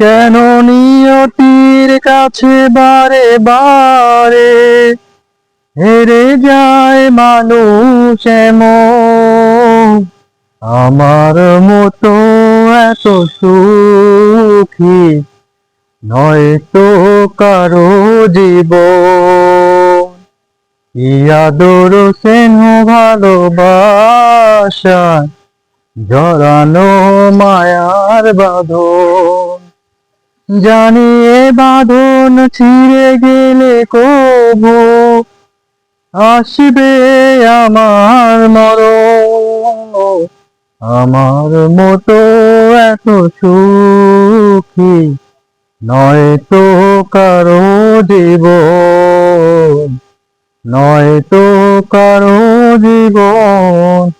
কেন নিয়তির কাছে বারে বারে হেরে যায় মানুষ আমার মতো এত সুখী নয় তো কারও জীবন। ইয়াদর স্নেহ, ভালোবাসা, জড়ানো মায়ার বাঁধন? জানি বাঁধন ছিঁড়ে গেলে কবু? আসবে আমার মরণ, আমার মতো এত সুখী নয় তো কারও জীবন, নয় তো কারও জীবন।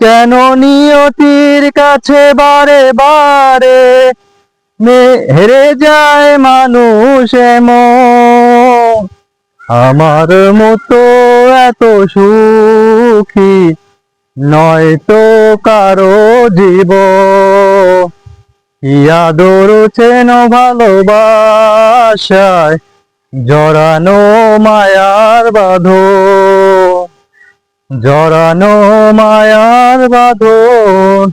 কেন নিয়তির কাছে বারে বারে হেরে যায় মানুষ আমার মতো এত সুখী নয় তো কারও জীব। ইয়াদর চেন ভালোবাসায় জড়ানো মায়ার বাঁধন? জড়ানো মায়ার বাঁধন।